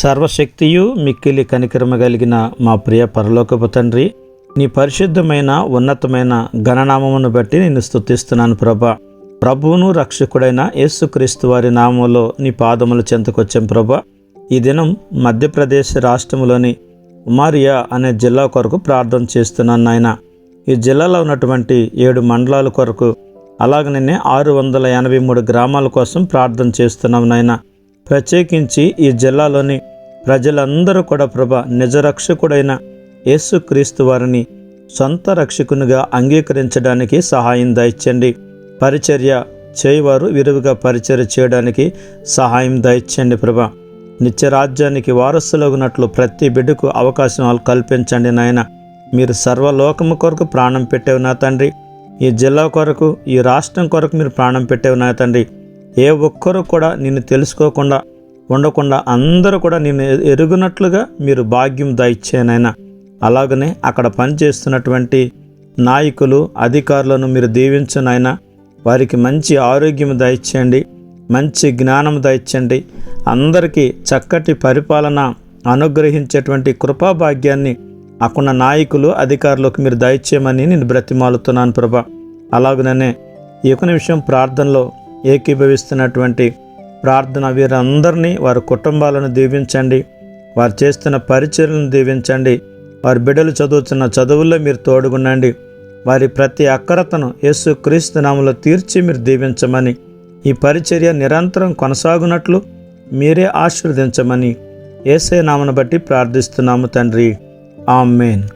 సర్వశక్తియు మిక్కిలి కనికరమ కలిగిన మా ప్రియ పరలోకపు తండ్రి నీ పరిశుద్ధమైన ఉన్నతమైన గణనామమును బట్టి నేను స్తుతిస్తున్నాను ప్రభా. ప్రభువును రక్షకుడైన యేసుక్రీస్తు వారి నామంలో నీ పాదములు చెంతకొచ్చాం ప్రభా. ఈ దినం మధ్యప్రదేశ్ రాష్ట్రంలోని ఉమారియా అనే జిల్లా కొరకు ప్రార్థన చేస్తున్నాను నాయన. ఈ జిల్లాలో ఉన్నటువంటి ఏడు మండలాల కొరకు అలాగనే ఆరు వందల ఎనభై మూడు గ్రామాల కోసం ప్రార్థన చేస్తున్నాం నాయన. ప్రత్యేకించి ఈ జిల్లాలోని ప్రజలందరూ కూడా ప్రభ నిజ రక్షకుడైన యేసుక్రీస్తు వారిని సొంత రక్షకునిగా అంగీకరించడానికి సహాయం దయచండి. పరిచర్య చేయవారు విరివిగా పరిచర్య చేయడానికి సహాయం దయచండి ప్రభ. నిత్యరాజ్యానికి వారసులగునట్లు ప్రతి బిడ్డకు అవకాశం కల్పించండి నాయన. మీరు సర్వలోకము కొరకు ప్రాణం పెట్టేవి నా తండ్రి. ఈ జిల్లా కొరకు ఈ రాష్ట్రం కొరకు మీరు ప్రాణం పెట్టేవి నా తండ్రి. ఏ ఒక్కరు కూడా నిన్ను తెలుసుకోకుండా ఉండకుండా అందరూ కూడా నిన్ను ఎరుగునట్లుగా మీరు భాగ్యం దయచేనైనా అలాగనే అక్కడ పనిచేస్తున్నటువంటి నాయకులు అధికారులను మీరు దీవించనైనా. వారికి మంచి ఆరోగ్యం దయచేయండి మంచి జ్ఞానం దయచండి అందరికీ చక్కటి పరిపాలన అనుగ్రహించేటువంటి కృపాభాగ్యాన్ని అక్కడ నాయకులు అధికారులకు మీరు దయచేయమని నేను బ్రతిమాలుతున్నాను ప్రభా. అలాగనే ఈ యొక్క నిమిషం ప్రార్థనలో ఏకీభవిస్తున్నటువంటి ప్రార్థన వీరందరినీ వారి కుటుంబాలను దీవించండి. వారు చేస్తున్న పరిచయలను దీవించండి. వారి బిడ్డలు చదువుతున్న చదువుల్లో మీరు తోడుగునండి వారి ప్రతి అక్కరతను యేసు క్రీస్తు నామలో తీర్చి మీరు దీవించమని ఈ పరిచర్య నిరంతరం కొనసాగునట్లు మీరే ఆశీర్వదించమని ఏసే నామను బట్టి ప్రార్థిస్తున్నాము తండ్రి. ఆమెన్.